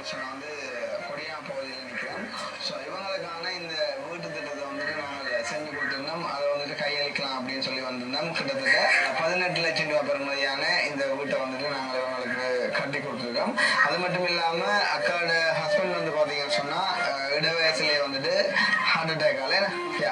பார்த்தீங்கன்னு வந்து கொடியா பகுதியில் நிற்கிறோம். ஸோ இவங்களுக்கான இந்த வீட்டு திட்டத்தை வந்துட்டு நாங்கள் செஞ்சு கொடுத்துருந்தோம். அதை வந்துட்டு கையளிக்கலாம் அப்படின்னு சொல்லி வந்திருந்தோம். கிட்டத்தட்ட பதினெட்டு லட்சம் ரூபாய் பெறுமதியான இந்த வீட்டை வந்துட்டு நாங்கள் இவங்களுக்கு கட்டி கொடுத்துருக்கோம். அது மட்டும் இல்லாமல் அக்காவோட ஹஸ்பண்ட் வந்து பார்த்தீங்கன்னு சொன்னால் இட வயசுலேயே வந்துட்டு ஹார்ட் அட்டாக்கால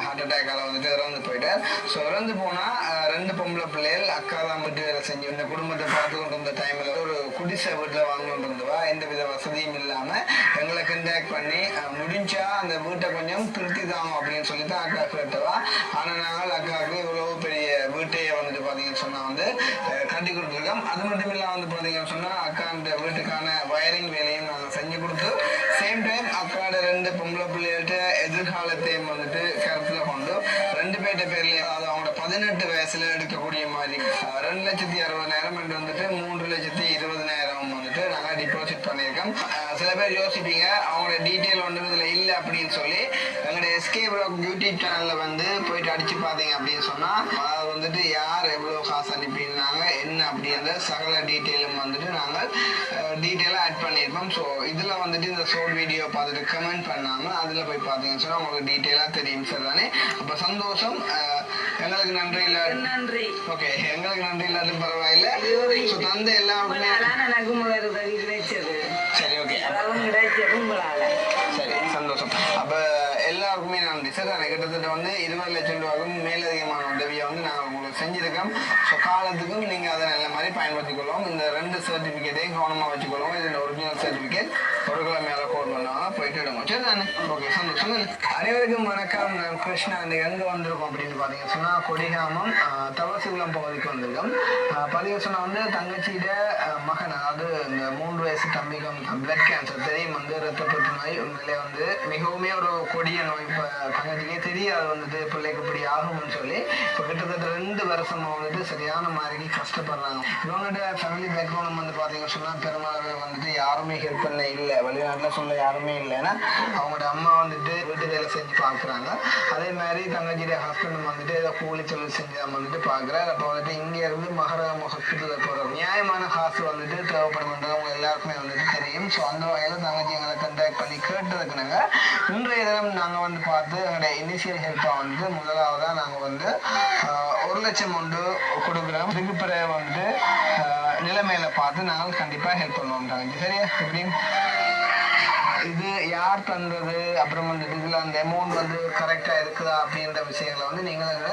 ஹார்ட் அட்டாக்கால வந்துட்டு இறந்து போயிட்டார். ஸோ இறந்து போனால் ரெண்டு பொம்பளை பிள்ளைகள் அக்கா தான் வீட்டு வேலை செஞ்சு இந்த குடும்பத்தை பார்த்து கொண்டு இருந்த டைமில் ஒரு குடிசை வீட்டில் வாங்கணும் இருந்தவா? எந்த வித வசதியும் இல்லாமல் எங்களை கண்டாக்ட் பண்ணி முடிஞ்சா அந்த வீட்டை கொஞ்சம் திருத்தி தாங்க அப்படின்னு சொல்லி தான் அக்கா கேட்டவா. ஆனால் நாங்கள் அக்காவுக்கு இவ்வளோ பெரிய வீட்டையே வந்துட்டு பார்த்தீங்கன்னு சொன்னால் வந்து கட்டி கொடுத்துருக்கோம். அது மட்டும் இல்லாமல் வந்து பார்த்தீங்கன்னு சொன்னால் அக்கா அந்த வீட்டுக்கான வயரிங் வேலையும் நாங்கள் செஞ்சு கொடுத்து சேம் டைம் அக்காவோட ரெண்டு பொம்பளை காலத்தையும் வந்துட்டு கருத்தில் கொண்டு ரெண்டு பேர்ட்ட பேர்லேயும் அது அவங்களோட பதினெட்டு வயசுல எடுக்கக்கூடிய மாதிரி ரெண்டு லட்சத்தி அறுபதாயிரம் என்று வந்துட்டு மூன்று லட்சத்தி இருபதனாயிரம் வந்துட்டு நாங்கள் டிபாசிட் பண்ணியிருக்கோம். சில பேர் யோசிப்பீங்க அவங்களோட டீட்டெயில் ஒன்று இதில் இல்லை அப்படின்னு சொல்லி எங்களுடைய எஸ்கே ப்ளாக் யூடியூப் சேனலில் வந்து போயிட்டு அடிச்சு பார்த்தீங்க அப்படின்னு சொன்னால் சகல டீட்டெயிலும் வந்துட்டு நாங்கள் டீட்டெயிலாக ஆட் பண்ணியிருப்போம் ஸோ இதில் வந்துட்டு இந்த ஷோர்ட் வீடியோ பார்த்துட்டு கமெண்ட் பண்ணாமல் அதில் போய் பார்த்தீங்கன்னு சொன்னால் உங்களுக்கு டீட்டெயிலாக தெரியும் சார் தானே? அப்போ சந்தோஷம். எங்களுக்கு நன்றி இல்லை. நன்றி. ஓகே எங்களுக்கு நன்றி இல்லாத பரவாயில்ல. ஸோ தந்த கிடைச்சது. சரி ஓகே சரி சந்தோஷம். அப்ப எல்லாருக்குமே நன்றி சார் கிட்டத்தட்ட வந்து இருபது லட்சம் ரூபாய்க்கும் மேலதிகமான உதவியை வந்து நாங்கள் உங்களுக்கு செஞ்சிருக்கோம். ஸோ காலத்துக்கும் நீங்கள் அதை நல்ல மாதிரி பயன்படுத்திக் கொள்ளுவோம் இந்த ரெண்டு சர்டிஃபிகேட்டையும் கவனமாக வச்சுக்கொள்ளும் இது ஒரிஜினல் சர்டிஃபிகேட் ஒரு கிலோ மேலே கோட் பண்ணுவாங்க போயிட்டு விடுங்க சரி தானே? ஓகே சந்தோஷம் அனைவருக்கும் வணக்கம். நான் கிருஷ்ணா. இந்த எங்கே வந்திருக்கோம் அப்படின்னு பார்த்தீங்க சொன்னால் கொடிகாமம் ஆஹ், தவசிகுளம் பகுதிக்கு வந்திருக்கோம். பதிவு சொன்னால் வந்து தங்கச்சியிட மகன் அதாவது இந்த மூன்று வயசு தம்பிக்கும் பிளட் கேன்சர் தெரியும் வந்து ரத்த புற்றுநோய் உண்மையிலே வந்து மிகவுமே ஒரு கொடிய நோய். இப்போ தங்கச்சிக்கே தெரியாது வந்துட்டு பிள்ளைக்கு இப்படி ஆகும்னு சொல்லி. இப்போ கிட்டத்தட்ட ரெண்டு வருஷமாக வந்துட்டு சரியான மாதிரி கஷ்டப்படுறாங்க. இவங்ககிட்ட ஃபேமிலி பேக்ரவுண்ட் வந்து பார்த்தீங்கன்னு சொன்னால் பெருமாள் வந்துட்டு யாருமே ஹெல்ப் பண்ண இல்லை. வெளிநாட்டில் சொல்ல யாருமே இல்லைன்னா அவங்களோட அம்மா வந்துட்டு வீட்டு வேலை செஞ்சு பார்க்குறாங்க. அதே மாதிரி தங்கச்சியோட ஹஸ்பண்ட் வந்துட்டு ஏதோ கூலி தொழில் செஞ்சு நம்ம வந்துட்டு பார்க்குறாரு. அப்போ வந்துட்டு இங்கேருந்து மகரகம் ஹாஸ்பிட்டலில் போகிறோம் நியாயமான காசு வந்துட்டு தேவைப்படும்ன்றது அவங்க எல்லாருக்குமே வந்துட்டு தெரியும். ஸோ அந்த வகையில் தங்கச்சி எங்களை கண்டாக்ட் பண்ணி கேட்டதுக்கு நாங்கள் இன்றைய தினம் நாங்கள் வந்து பார்த்து எங்களுடைய இனிஷியல் ஹெல்ப்பாக வந்து முதலாவதாக நாங்கள் வந்து ஒரு லட்சம் ஒன்று கொடுக்குறோம். இதுக்கு பிறகு வந்து நிலைமையில பார்த்து நாங்கள் கண்டிப்பாக ஹெல்ப் பண்ணுவோம் தங்கச்சி. சரியா? எப்படியும் இது யார் தந்தது? அப்புறம் வந்து இதில் அந்த அமௌண்ட் வந்து கரெக்டாக இருக்குதா அப்படின்ற விஷயங்களை வந்து நீங்கள் எங்களை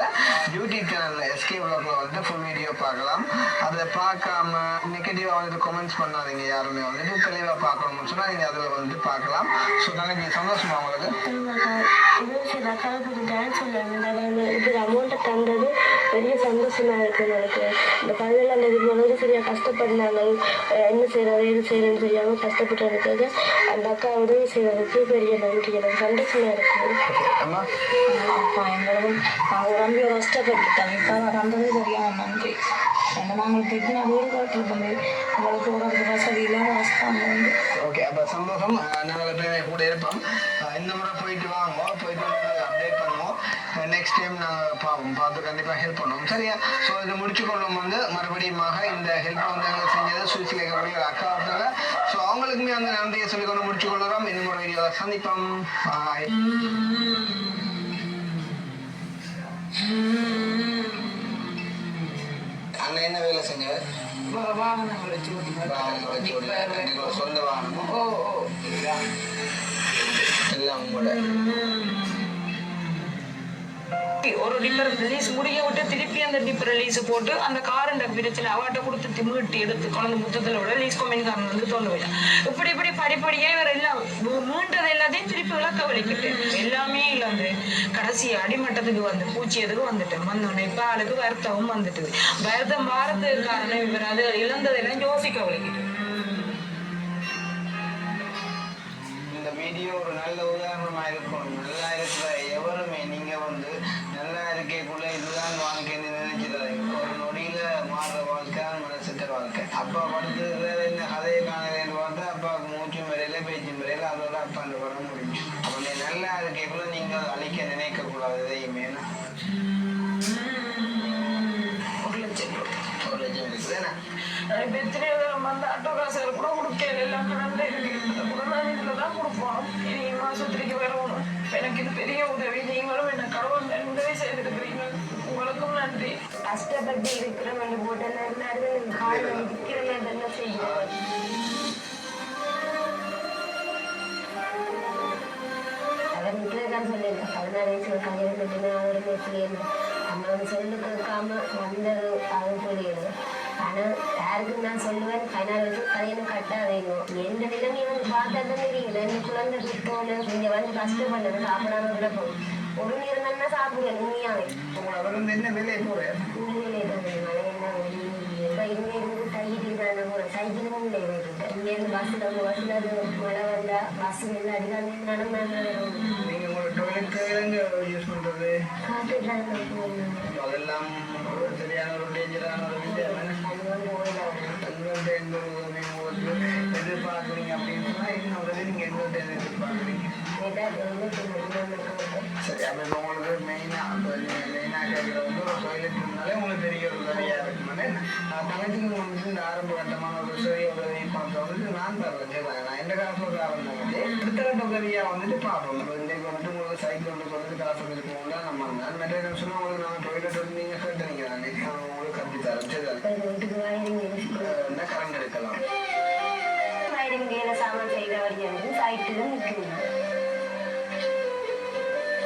யூடியூப் சேனலில் எஸ்கே வ்ளாகில் வந்து ஃபுல் வீடியோ பார்க்கலாம். அதை பார்க்காம நெகட்டிவாக வந்துட்டு கமெண்ட்ஸ் பண்ணாதீங்க யாருமே. வந்துட்டு தெளிவாக பார்க்கணும்னு சொன்னால் நீங்கள் அதில் வந்து பார்க்கலாம். ஸோ தங்கச்சி சந்தோஷமா உங்களுக்கு? இது அமௌண்ட்டை தந்தது பெரிய சந்தோஷமா இருக்கு எனக்கு. இந்த பதினேழாம் தேதி போனது சரியா கஷ்டப்பட்டாங்க என்ன செய்யறது எது செய்யறதுன்னு தெரியாம கஷ்டப்பட்டு இருக்கிறது அந்த அக்கா உதவி செய்யறதுக்கு பெரிய நன்றி. எனக்கு சந்தோஷமா இருக்கு அம்மா? அப்பா எங்களுக்கும் நாங்கள் ரொம்ப கஷ்டப்பட்டுட்டோம். இப்போ வந்தது சரியான நன்றி. ரெண்டு நாங்கள் பெட்டினா வீடு கட்டிருக்கோம் உங்களுக்கு ஒரு வசதி இல்லாத கஷ்டம் வந்து ஓகே அப்போ சந்தோஷம். அஹ் நாங்கள் எப்பயுமே கூட இருப்போம். அஹ் இந்த முறை போயிட்டு வாங்க. போயிட்டு அப்டேட் பண்ணுவோம். நெக்ஸ்ட் டைம் நாங்கள் பார்ப்போம் பார்த்து கண்டிப்பாக ஹெல்ப் பண்ணுவோம். சரியா? ஸோ இதை முடிச்சுக்கொள்ளும் வந்து மறுபடியுமாக இந்த ஹெல்ப் வந்து எங்களுக்கு செஞ்சது சுவிச்சில் இருக்கக்கூடிய ஒரு அக்கா ஒருத்தங்க ஸோ அவங்களுக்குமே அந்த நன்றியை சொல்லி கொண்டு முடிச்சுக்கொள்கிறோம். இன்னும் ஒரு வீடியோவில் சந்திப்போம். பாய் அண்ணன் என்ன வேலை வச்சு வாகனம் வச்சு சொந்த ஓ எல்லாம் உங்களோட. ஒரு டிப்பர் ரிலீஸ் முடிய விட்டு திருப்பி அந்த டிப்பர் ரிலீஸ் போட்டு அந்த காரண்ட பிரச்சனை அவாட்ட கொடுத்து திமிட்டி எடுத்து குழந்தை முத்தத்தில் விட ரிலீஸ் கம்பெனிக்காரன் வந்து தோண்டு போயிட்டான். இப்படி இப்படி படிப்படியே இவர் எல்லாம் மீண்டது எல்லாத்தையும் திருப்பி விளக்க வலிக்கிட்டு எல்லாமே இழந்து கடைசி அடிமட்டத்துக்கு வந்து பூச்சியதுக்கு வந்துட்டேன் வந்தோடனே இப்போ ஆளுக்கு வருத்தமும் வந்துட்டு. வருத்தம் வாரத்துக்கு காரணம் இவர். அது இழந்ததெல்லாம் யோசிக்க வலிக்கிட்டு. வீடியோ ஒரு நல்ல உதாரணமாக இருக்கும் நல்லா இருக்கிற எவருமே நீங்கள் வந்து நல்லா இருக்கக்குள்ள இதுதான் வாழ்க்கைன்னு நினைச்சிடாதீங்க. ஒரு நொடியில் மாறுற வாழ்க்கை மனசுக்கிற வாழ்க்கை. அப்பா படுத்து என்ன கதையை காணலன்னு பார்த்தா அப்பாவுக்கு மூச்சு முறையில் பேச்சு முறையில் அதோட அப்பா அந்த படம் முடிஞ்சு. அப்ப நீ நல்லா இருக்கக்குள்ள நீங்கள் அழிக்க நினைக்கக்கூடாது. எத்தனையோ தரம் வந்து ஆட்டோ காசு கூட கொடுக்கல. எல்லாம் கடந்து இருக்கு கூட ஆஸ்பத்திரிக்கு வரணும். எனக்கு இது பெரிய உதவி. நீங்களும் என்ன கடவுள் உதவி செய்திருக்கிறீங்க. உங்களுக்கும் நன்றி. கஷ்டப்பட்டு என்ன அவர் சொல்லியிருக்கேன் பதினாறு வயசுல கல்யாணம் கட்டினா அவர் சொல்லியிருந்தேன் அம்மா வந்து சொல்லு கேட்காம வந்தது அது சொல்லிடுது ஆனால் யாருக்கும் நான் சொல்லுவேன்? பதினாறு வயசு கல்யாணம் கட்டாதீங்க எந்த நிலைமையை வந்து பார்த்தா தான் தெரியும் ரெண்டு குழந்தை கிட்டோன்னு இங்கே வந்து கஷ்டப்பட்டது சாப்பிடாம விட போகும் ஒரு நேரம் தானே சாப்பிடுவேன் உண்மையாவே. அவர் வந்து என்ன வேலையை போகிறேன் உண்மையிலே தான் இப்போ இங்கேருந்து தையிட்டு தான் போகிறேன் சைக்கிளும் இல்லை வைக்கிட்டேன் இங்கேருந்து பஸ்ஸில் வந்து பஸ்ஸில் அது மழை வந்தால் பஸ்ஸு எல்லாம் அடிக்காம நடந்தாங்க நீங்கள் உங்களோட டொய்லெட் எங்க யூஸ் பண்ணுறது காட்டு தான் போகணும் அதெல்லாம் ஒரு ஒரு வந்து எங்கள்கிட்ட எந்த ஒரு உங்களுக்கு எதிர்பார்க்குறீங்க அப்படின்னு சொன்னால் இன்னும் உதவி நீங்கள் எங்கள்கிட்ட எதிர்பார்க்குறீங்க சரி அப்போ இப்போ உங்களுக்கு மெயினாக மெயினாக கேட்குற வந்து ஒரு டொய்லெட் இருந்தாலே உங்களுக்கு பெரிய ஒரு உதவியாக இருக்குமானே தங்கச்சிக்கு வந்து இந்த ஆரம்ப கட்டமான ஒரு சிறிய உதவி பணத்தை நான் தரேன் சரி நான் எந்த காசு ஒரு ஆரம்பம் வந்து அடுத்த உதவியாக வந்துட்டு பார்ப்போம் இப்போ இன்றைக்கு வந்துட்டு உங்களுக்கு சைக்கிள் வந்து வந்துட்டு காசு வந்துட்டு நம்ம நான் மற்ற நிமிஷம் உங்களுக்கு நான் டொய்லெட் வந்து நீங்கள் என்ன கரண்ட்